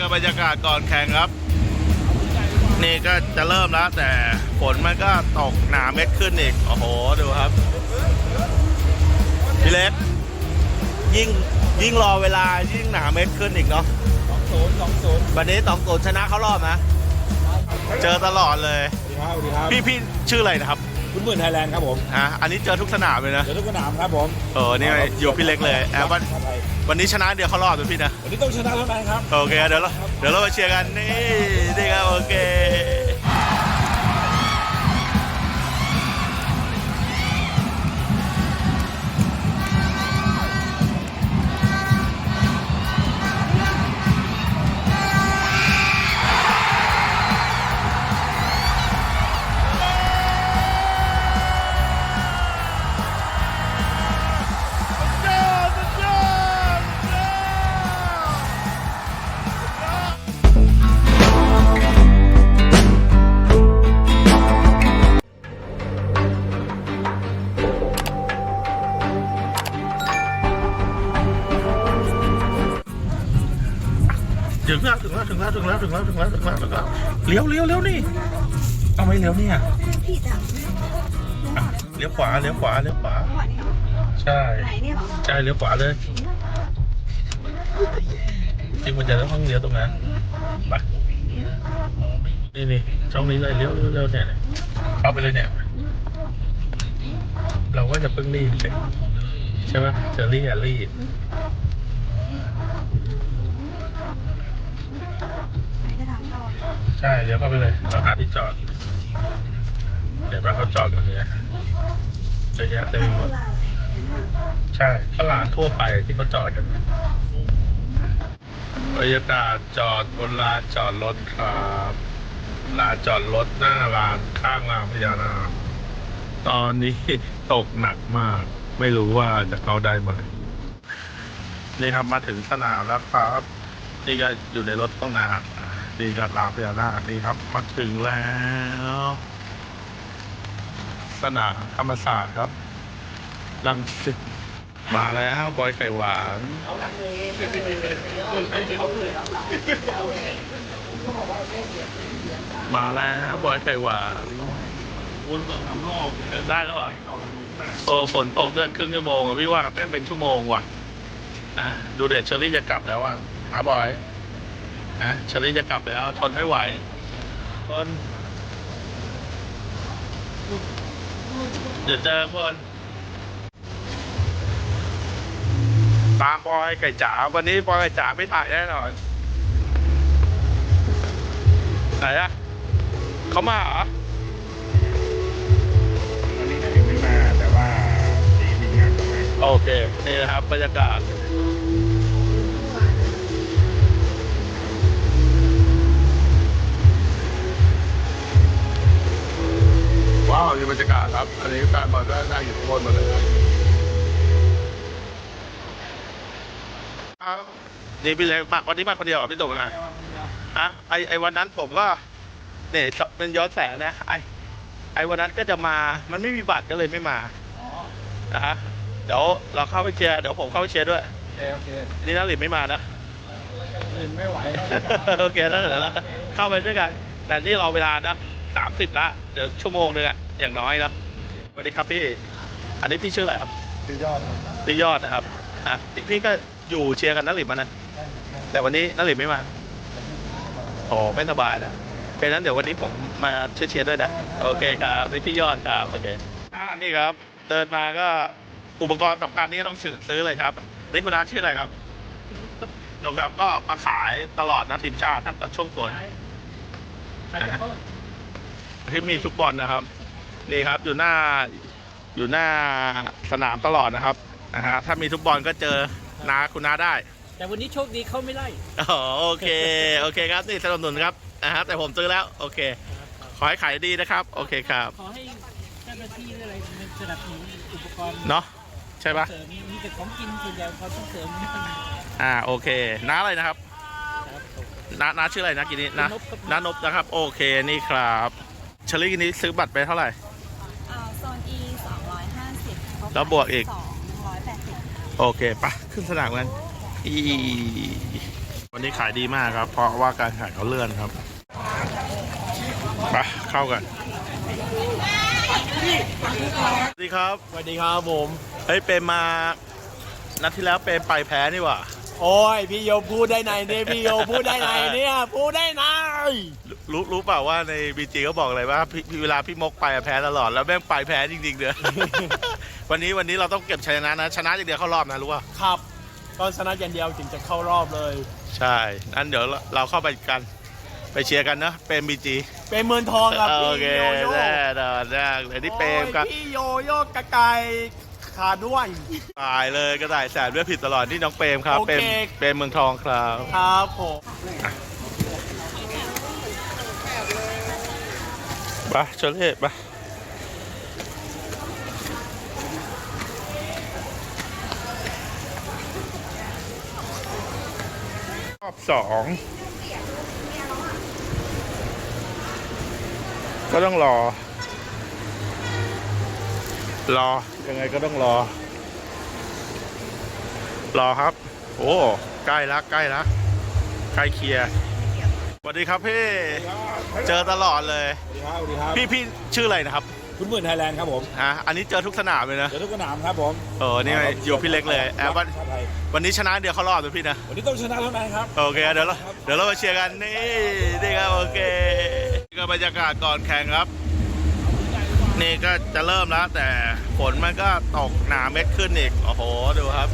ก็บรรยากาศก่อนแข่งครับ นี่ก็จะเริ่มแล้วแต่ฝนมันก็ตกหนาเม็ดขึ้นอีก โอ้โห ดูครับพี่เล็กยิ่งยิ่งรอเวลายิ่งหนาเม็ดขึ้นอีกเนาะสองศูนย์สองศูนย์วันนี้ตองโกนชนะเขารอบนะ เจอตลอดเลย พี่พี่ชื่ออะไรนะครับ คุณหมื่นไทยแลนด์ครับผมอะอันนี้เจอทุกสนามเลยนะ เดี๋ยวทุกสนามครับผมเออนี่อยู่พี่เล็กเลยแอบวันครับไทยวันนี้ชนะเดียวเขารอบเลยพี่นะ วันนี้ต้องชนะเท่านั้นครับ โอเค เดี๋ยวเราเดี๋ยวเรามาเชียร์กันนี่นี่ครับโอเค แล้วถึงแล้วถึงแล้วถึงแล้วถึงแล้วถึงแล้วเลี้ยวเลี้ยวเลี้ยวนี่เอาไม่เลี้ยวเนี่ยอะเลี้ยวขวาเลี้ยวขวาเลี้ยวขวาใช่ใช่เลี้ยวขวาเลยจริงมันจะต้องเลี้ยวตรงนั้นไปนี่นี่ช่องนี้เลยเลี้ยวเลี้ยวเนี่ยเข้าไปเลยเนี่ย เราก็จะเพิ่งรีบใช่ไหมจะรีบอย่ารีบ ใช่เดี๋ยวเข้าไปเลยเราหาที่จอด เดี๋ยวเราเขาจอดกันเนี่ยเยอะแยะเต็มไปหมดใช่ตลาดทั่วไปที่เขาจอดกันบรรยากาศจอดบนลานจอดรถครับลานจอดรถหน้าลานข้างลานพญานาคตอนนี้ตกหนักมาก ไม่รู้ว่าจะเข้าได้ไหมนี่ครับมาถึงสนามแล้วครับ นี่ก็อยู่ในรถต้องนาน อ่านี่ก็ลาพญานาคนี่ครับ มาถึงแล้ว สนามธรรมศาสตร์ครับลังสิตมาแล้วบอยไข่หวานมาแล้วบอยไข่หวานได้แล้วเหรอโอ้ฝนตกเดือนครึ่งชั่วโมงอะพี่ว่าเต้นเป็นชั่วโมงว่ะอะดูเด็ดเชอรี่จะกลับแล้วอะอาบอย นะเชอรี่จะกลับแล้วทนไม่ไหวทนเดี๋ยวเจอคนตามบอยไก่จ๋าวันนี้บอยไก่จ๋าไม่ถ่ายแน่นอนไหนอะเขามาเหรอวันนี้ยังไม่มาแต่ว่าดีมีงานตรงนั้นโอเค นี่นะครับบรรยากาศ ว้าวนี่บรรยากาศครับ อันนี้การบอลได้ได้อยู่ข้างบนหมดเลยครับอ้าวนี่พี่เล็กมาวันนี้มาคนเดียวเหรอพี่ตุ่มนะอะไอไอวันนั้นผมก็เนี่ยเป็นย้อนแสงนะไอไอวันนั้นก็จะมามันไม่มีบัตรก็เลยไม่มานะฮะเดี๋ยวเราเข้าไปเชียร์เดี๋ยวผมเข้าไปเชียร์ด้วยโอเคโอเคนี่นักหลินไม่มานะลินไม่ไหว โอเคแล้วเดี๋ยวเราเข้าไปด้วยกัน แต่นี่เราเวลานะ สามสิบละเดี๋ยวชั่วโมงนึงอะอย่างน้อยนะสวัสดีครับพี่ อันนี้พี่ชื่ออะไรครับคือยอดพี่ยอดนะครับอะพี่ก็อยู่เชียร์กันนักหลินมานะแต่วันนี้นักหลินไม่มาโอ้ไม่สบายนะเป็นนั้นเดี๋ยววันนี้ผมมาช่วยเชียร์ด้วยนะโอเคครับนี่พี่ยอดครับโอเคอ่านี่ครับ เดินมาก็อุปกรณ์สำคัญนี่ต้องซื้อซื้อเลยครับนี่คุณน้าชื่ออะไรครับนกครับก็มาขายตลอดนะทีมชาติตั้งแต่ช่วง ฝนที่มีฟุตบอลนะครับนี่ครับอยู่หน้าอยู่หน้าสนามตลอดนะครับนะฮะถ้ามีทุกบอลก็เจอนาคุณน้าได้ แต่วันนี้โชคดีเขาไม่ไล่อ๋อโอเคโอเคครับนี่สนับสนุนครับนะฮะแต่ผมซื้อแล้วโอเค ขอให้ขายดีนะครับ โอเคครับ ขอให้เจ้าหน้าที่หรืออะไรมันสนับสนุนอุปกรณ์เนาะใช่ปะเสริมมีแต่ของกินส่วนใหญ่เขาต้องเสริมนี่มันอ่าโอเคน้าอะไรนะครับครับผมน้าน้าชื่ออะไรนะกินนี้นะนพครับน้านบนะครับ โอเคนี่ครับ เชอรี่กินนี้ซื้อบัตรไปเท่าไหร่อ่าโซน E 250แล้วบวกอีก 280โอเคปะขึ้นสนามกันอีวันนี้ขายดีมากครับ เพราะว่าการขายเขาเลื่อนครับไปเข้ากันสวัสดีครับสวัสดีครับผม เฮ้ยเปรมมา นัดที่แล้วเปรมไปแพ้นี่หว่า โอ้ย พี่โยพูดได้ไหนเนี่ยพี่โยพูดได้ไหนเนี่ย พูดได้ไหน รู้รู้เปล่าว่าในบีจีเขาบอกเลยว่าพี่พี่เวลาพี่มกไปอะแพ้ตลอดแล้วแม่งไปแพ้จริงๆเด้อ วันนี้วันนี้เราต้องเก็บชัยชนะนะ ชนะอย่างเดียวเข้ารอบนะรู้ป่ะครับตอนชนะอย่างเดียวถึงจะเข้ารอบเลย ใช่นั้นเดี๋ยวเราเข้าไปกันไปเชียร์กันนะเปรมบีจีเป็นเมืองทองกับโอพี่เคโยโย่แน่นอนแน่เลยนี่เปรมกับโอ้ยพี่โยโย่กระไก่ขาด้วยตายเลยก็ได้แสนเลือดผิดตลอดนี่น้องเปรมครับโอเปรเคมเปรมเมืองทองครับ ครับผมไปเชลเล่ไปรอบสองก็ต้องรอ รอ ยังไงก็ต้องรอ รอครับ โอ้ใกล้ละใกล้ละใกล้เคลียร์สวัสดีครับพี่ เจอตลอดเลย ครับสวัสดีครับพี่พี่ชื่ออะไรนะครับคุณหมื่นไทยแลนด์ครับผมฮะอันนี้เจอทุกสนามเลยนะ เดี๋ยวทุกสนามครับผมเออนี่ไงอยู่พี่เล็กเลยแอบวันชาติไทยวันนี้ชนะเดียวเขารอดเลยพี่นะ วันนี้ต้องชนะเท่านั้นครับ โอเคเดี๋ยวเราเดี๋ยวเรามาเชียร์กันนี่นี่ครับโอเคนี่ก็บรรยากาศก่อนแข่งครับ นี่ก็จะเริ่มแล้ว แต่ฝนมันก็ตกหนาเม็ดขึ้นอีกโอ้โหดูครับ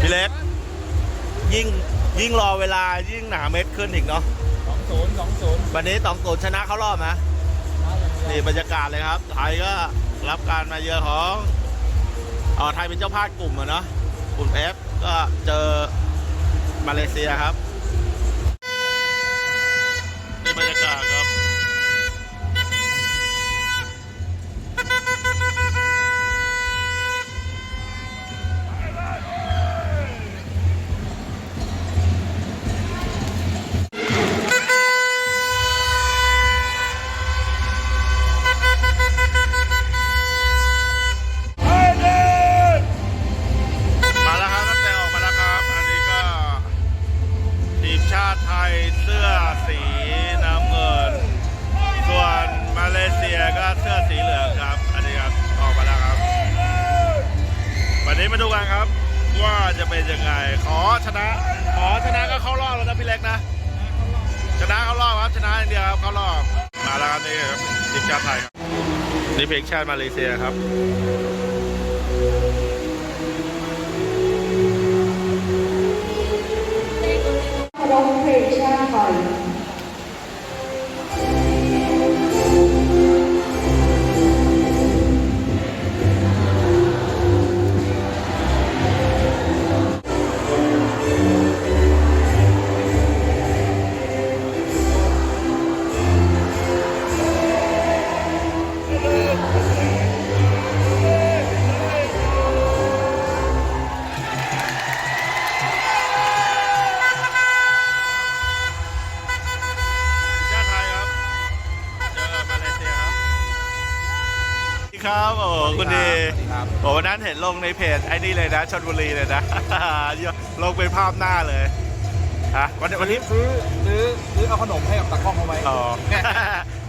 พี่เล็กยิ่งยิ่งรอเวลายิ่งหนาเม็ดขึ้นอีกเนาะ 2 0 2 0วันนี้ตองตูนชนะเขารอบนะ นี่บรรยากาศเลยครับ ไทยก็รับการมาเยือนของเออไทยเป็นเจ้าภาพกลุ่มอะเนาะกลุ่ม F ก็เจอมาเลเซียครับ จะเป็นยังไง ขอชนะ ขอชนะก็เข้ารอบแล้วนะพี่เล็กนะ ชนะเข้ารอบครับชนะอย่างเดียวครับเข้ารอบ มาแล้วครับนี่ครับทีมชาติไทยครับนี่เพลงชาติมาเลเซียครับร้องเพลงชาติไทย วันนั้นเห็นลงในเพจไอ้นี่เลยนะชนบุรีเลยนะ ลงเป็นภาพหน้าเลยฮะวันนี้วันนี้ซื้อซื้อซื้อเอาขนมให้กับตากล้องเอาไว้อ๋อ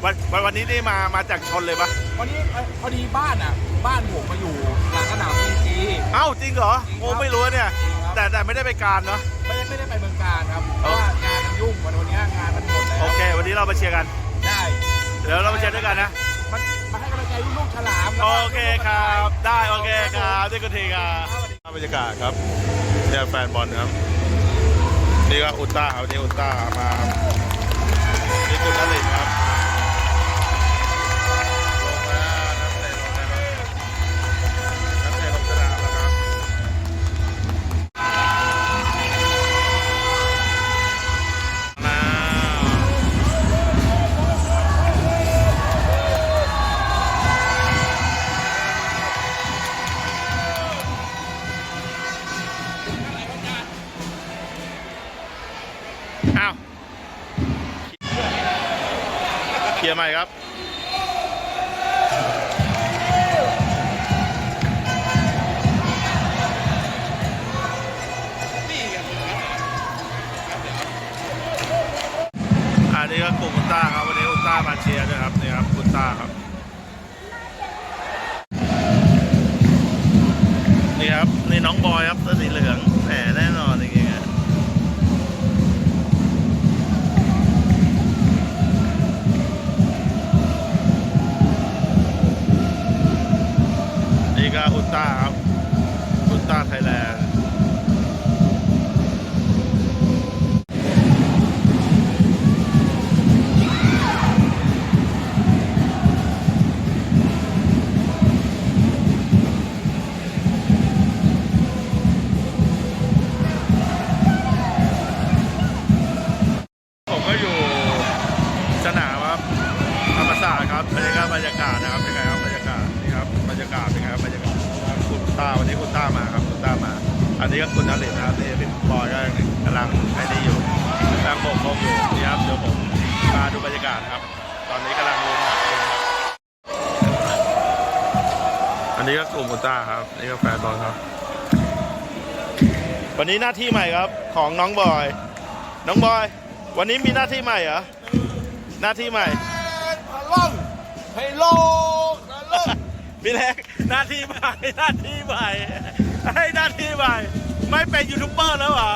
วันวันวันนี้นี่มามาจากชนเลยปะวันนี้เอ้ยพอดีบ้านอะ บ้านผมมาอยู่หลังสนามพีจีเอ้าจริงเหรอโอ้ไม่รู้เนี่ยจริงครับแต่แต่ไม่ได้ไปการเนาะไม่ได้ไม่ได้ไปเมืองการครับเพเอาราะว่างานมันยุ่งวันวันนี้งานมันหมดแล้วโอเค วันนี้เรามาเชียร์กันได้เดี๋ยวเรามาเชียร์ด้วยกันนะมันมาให้กำลังใจลูกๆฉลามโอเคครับ ได้โอเคครับด้วยกันทีครับบรรยากาศครับเนี่ยแฟนบอลครับ นี่ก็อุลตร้าครับนี่อุลตร้ามาครับนี่คุณนลิน หม่ครับอันนี้ก็กลุ่มอุต้าครับวันนี้อุต้ามาเชียร์ด้วยครับนี่ครับอุต้าครับนี่ครับนี่น้องบอยครับเสื้อสีเหลืองแหมแน่นอน อุ ต้ามาครับคุณต้ามา อันนี้ก็คุณนฤทธิ์นะครับนี่เป็นบอยก็กำลังไอ้นี่อยู่กำลังโบกลมอยู่นี่ครับเดี๋ยวผมมาดูบรรยากาศครับ ตอนนี้กำลังลงมาเองครับอันนี้ก็กลุ่มคุณต้าครับนี่ก็แฟนบอลครับ วันนี้หน้าที่ใหม่ครับของน้องบอย น้องบอย วันนี้มีหน้าที่ใหม่เหรอหน้าที่ใหม่พลังให้โลกนะเลิกพี่เล็ก หน้าที่ใหม่หน้าที่ใหม่ให้หน้าที่ใหม่ไม่เป็นยูทูบเบอร์แล้วเหรอ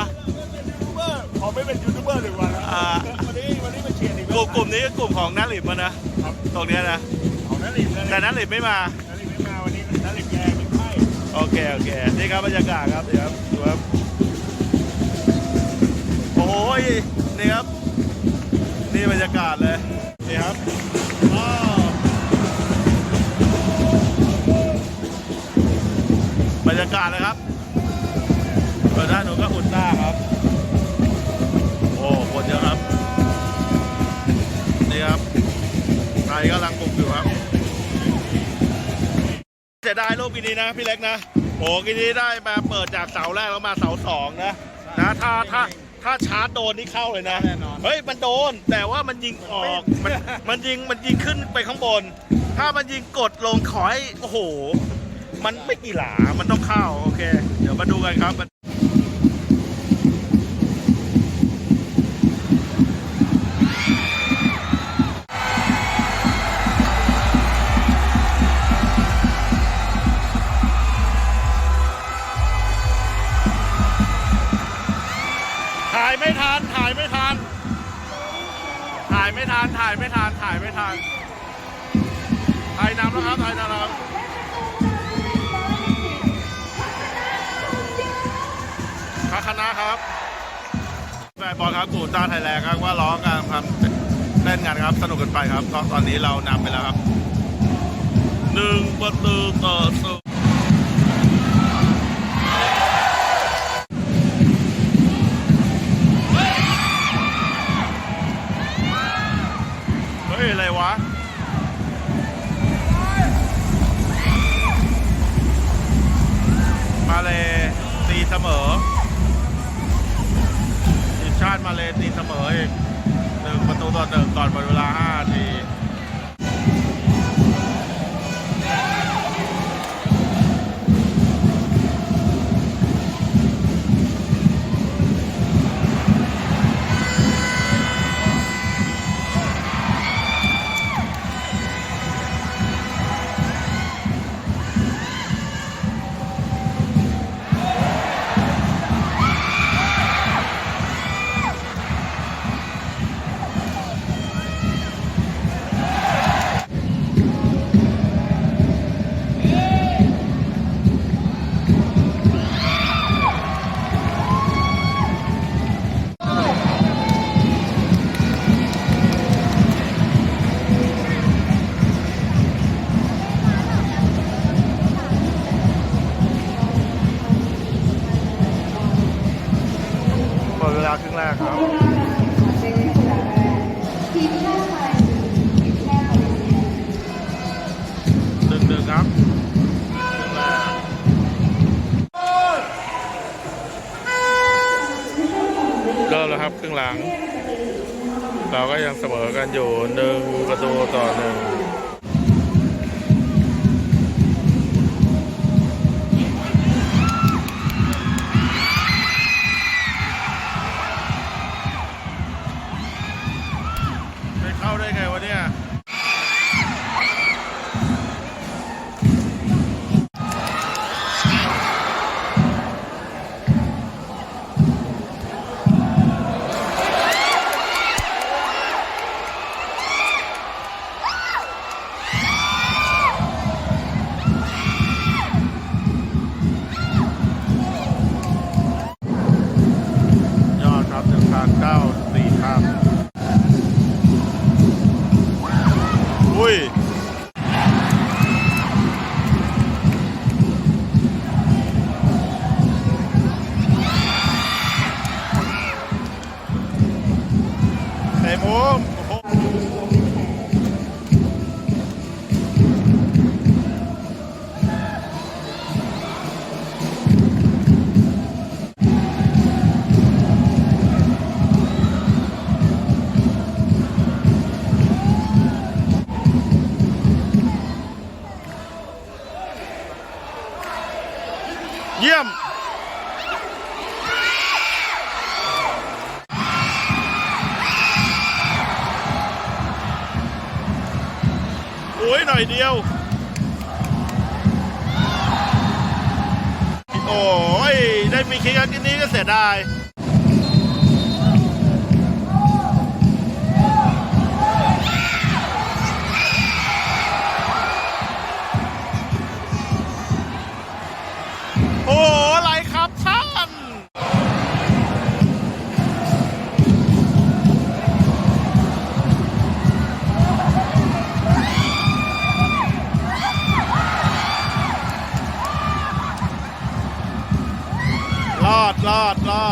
ยูทูบเบอร์ขอไม่เป็นยูทูบเบอร์หนึ่งวันนะอ่าวันนี้วันนี้มาเชียร์อีกกลุ่มกลุ่มนี้ก็กลุ่มของนักหลิมอะนะตรงเนี้ยนะ ของนักลิมนะแต่นักหลิมไม่มา นักลิมไม่มาวันนี้นักลิมแกเป็นไข้โอเค โอเค นี่ครับบรรยากาศครับนี่ครับดูครับ โอ้ยนี่ครับ นี่บรรยากาศเลยากาศเลยครับเปิดด้านหนูก็อุลตร้าครับ โอ้คนเยอะครับ นี่ครับไทยกำลังปลุกอยู่ครับเสียดายลูกปีนี้นะพี่เล็กนะโอ้ปีนี้ได้มาเปิดจากเสาแรกแล้วมาเสาสองนะนะถ้าถ้าถ้าชาร์จโดนนี่เข้าเลยนะ เฮ้ยมันโดนแต่ว่ามันยิงออกมันมันยิงมันยิงขึ้นไปข้างบน ถ้ามันยิงกดลงขอให้โอ้โห มันไม่กี่หลา มันต้องเข้า โอเค เดี๋ยวมาดูกันครับถ่ายไม่ทัน ถ่ายไม่ทัน ถ่ายไม่ทัน ถ่ายไม่ทัน ถ่ายไม่ทัน ถ่ายนำแล้วครับ ถ่ายนำแล้วครับ คาคณะครับแฟนบอลครับกูต้าไทยแลนด์ครับว่าร้องกันครับเล่นกันครับสนุกกันไปครับตอนนี้เรานำไปแล้วครับหนึ่งประตูต่อศูนย์เฮ้ย อะไรวะมาเลตีเสมอ เลตีเสมออีกหนึ่งประตูต่อหนึ่งก่อนหมดเวลา5นาที ลเซียหนึ่งหนึ่งครับครึ่งแรกเริ่มแล้วครับครึ่งหลัง เราก็ยังเสมอกันอยู่หนึ่งประตูต่อหนึ่ง่อยเดียว โอ้ย ได้มีคิกครับกินนี้ก็เสียดายาดล่ะ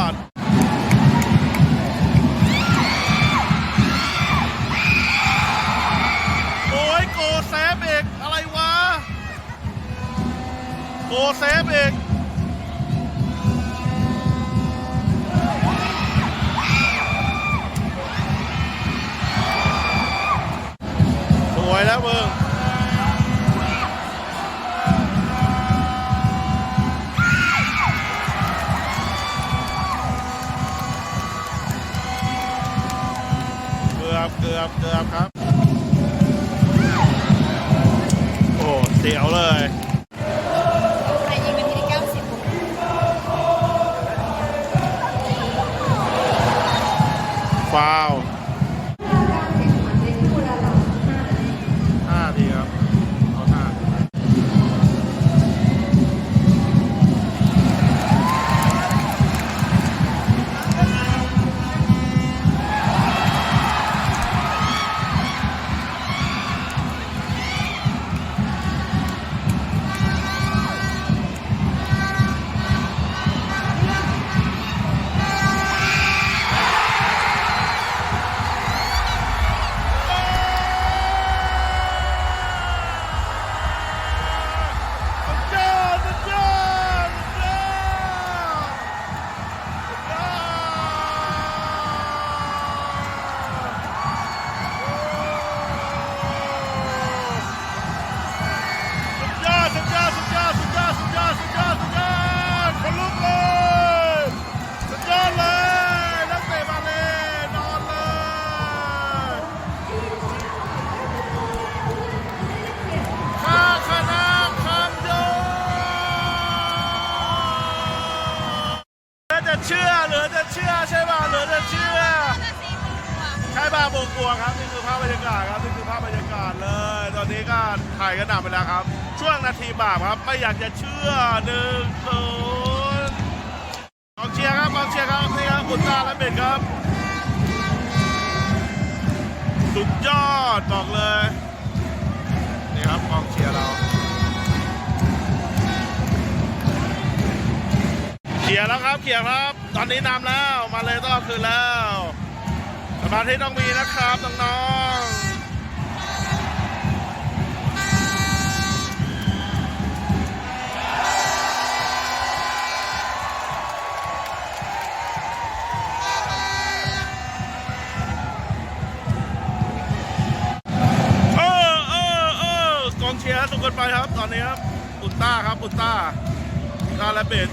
ครับกองเชียร์เราเขียแล้วครับเขียร์ครับ ตอนนี้นำแล้วมาเลยต้องคืนแล้วสมาธิต้องมีนะครับน้องๆ กันไปครับ ตอนนี้ครับอุตต้าครับอุตต้าอุตาและเบด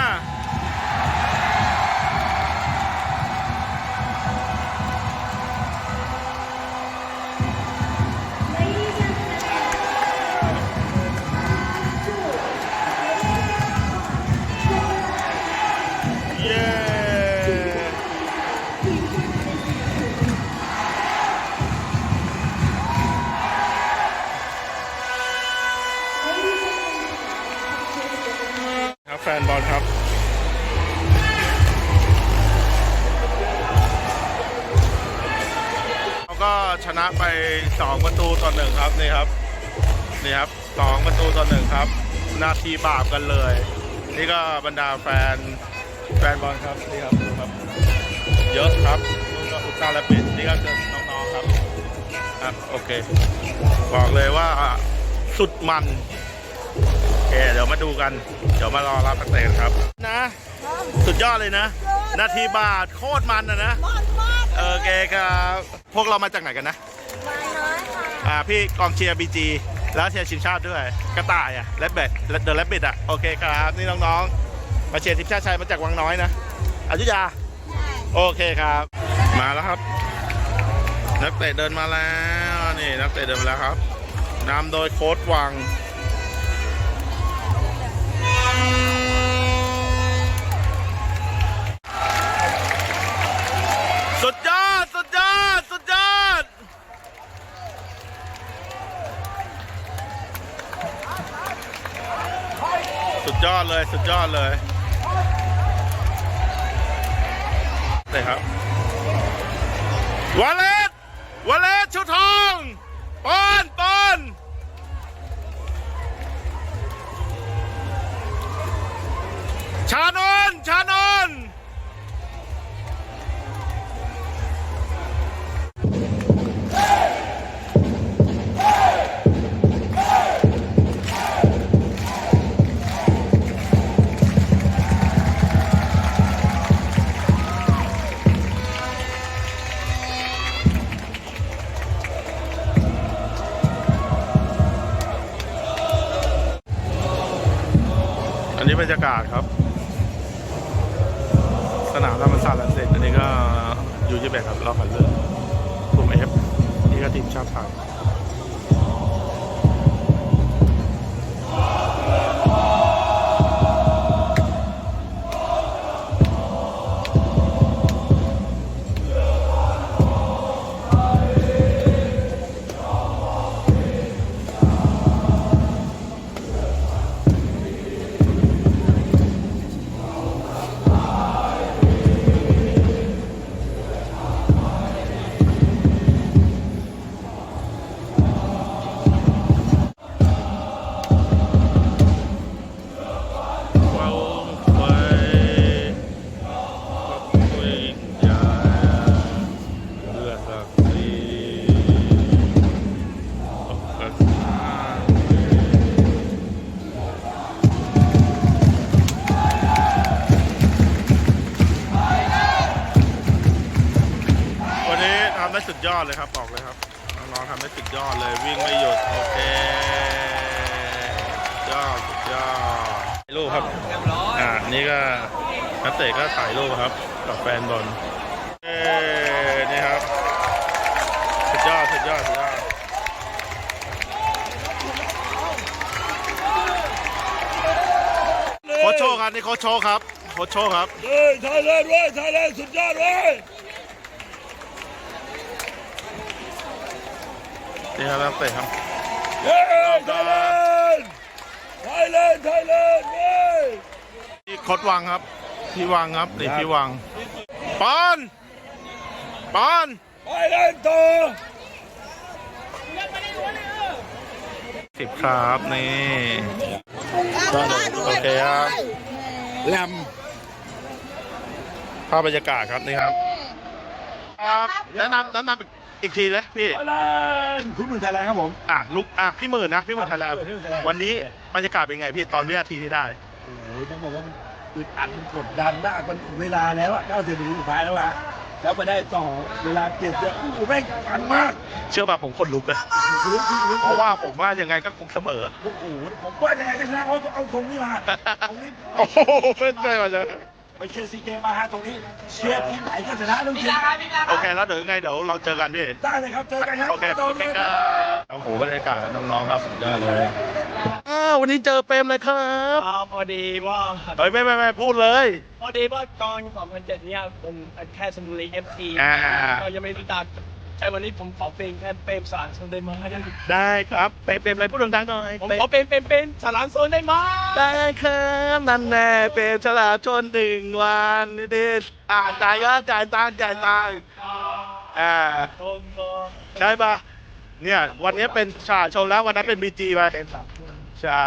time. สองประตูต่อหนึ่งครับ นาทีบาปกันเลย นี่ก็บรรดาแฟนแฟนบอลครับนี่ครับดูครับ เยอะครับนู่นก็อุตสาหปิดนี่ก็คือน้องๆครับครับโอเค บอกเลยว่าสุดมันโอเคเดี๋ยวมาดูกัน เดี๋ยวมารอรับนักเตะกันครับนะ สุดยอดเลยนะ นาทีบาทโคตรมันนะนะโอเคครับ พวกเรามาจากไหนกันนะ อ่าพี่กองเชียร์บีจี แล้วเชียร์ทีมชาติด้วย กระต่ายอะแรดเบดเดอะแรดเบดอะ โอเคครับ นี่น้องๆ มาเชียร์ทีมชาติชายมาจากวังน้อยนะอยุธยาโอเคครับ มาแล้วครับ นักเตะเดินมาแล้วนี่นักเตะเดินมาแล้วครับนำโดยโค้ชวัง สุดยอดเลยสุดยอดเลยเลยครับวาเลตวาเลตชุดทองปอนปอนชานนท์ชานนท์อัน นี้บรรยากาศครับ สนามธรรมศาสตร์ลังสิตอันนี้ก็ยูยี่แบกครับรอบคัดเลือกกลุ่มเอฟนี่ก็ทีมชาติไทย เลยครับบอกเลยครับ น้องๆทำได้สุดยอดเลย วิ่งไม่หยุด โอเคสุดยอดสุดยอดถ่ายรูปครับ อ่า นี่ก็นักเตะก็ถ่ายรูปครับ กับแฟนบอลเอ้นี่ครับ สุดยอด สุดยอด สุดยอดโคชโชคครับ นี่โคชโชคครับโคชโชคครับเฮ้ยไทยแลนด์เว้ยไทยแลนด์สุดยอดเว้ย นี่ครับนักเตะครับเฮ้ยไทยแลนด์ไทยแลนด์ไทยแลนด์เว้ยพี่โคดวังครับ พี่วังครับนี่พี่วังปอนปอนไทยแลนด์ต่อสิบครับนี่โอเคครับแลมภาพบรรยากาศครับนี่ครับครับแนะนำแนะนำ อีกทีเลยพี่ไทยแลนด์คุณมือไทยแลนด์ครับผม อะลุกอะพี่หมื่นนะพี่หมื่นไทยแลนด์พี่หมื่น Thailand วันนี้บรรยากาศเป็นไงพี่ตอนวินาทีที่ได้ โอ้โหต้องบอกว่ามันอึดอัดมันกดดันมากมันเวลาแล้วอะ90นาทีสุดท้ายแล้วอะแล้วไปได้ต่อเวลาเปลี่ยนเสื้อโอ้โหแม่งมันมากเชื่อป่ะผมขนลุกเลยเพราะว่าผมว่ายังไงก็คงเสมอ โอ้โหผมว่ายังไงก็ชนะเพราะเอาตรงนี้มาตรงนี้ โอ้โหเป็นไงวะจ๊ะ ไปเชียร์ซีเกมมาฮะตรงนี้เชียร์ทีมไหนก็ชนะต้องเชียร์โอเคแล้วเดี๋ยวยังไงเดี๋ยวเราเจอกันพี่ได้เลยครับเจอกันครับโอเคโดโอนเคเลยคครัรับบโอ้โหบรรยากาศน้องๆครับสุดยอดเลยอ้าววันนี้เจอเปรมเลยครับอ๋อพอดีว่าเฮ้ยไม่ไม่ไม่พูดเลยพอดีว่าตอน2007เนี่ยผมแค่สมุรีเอฟซีอ่าก็ยังไม่รู้จัก แต่วันนี้ผมขอเป็นแค่เปรมสารโซนได้ไหมได้ครับเปรมเปรมอะไรพูดดังๆหน่อยผมเปรมขอเป็นเป็นเป็นสารโซนได้ไหมได้ครับนั่นแน่เปรมฉลาดชนหนึ่งวันนี่ดิอ่าจ่ายก็จ่ายตังค์จ่ายตังค์อ่าโดนก็ใช่ปะเนี่ยวันนี้เป็นฉลาดชนแล้ววันนั้นเป็นบีจีไปใช่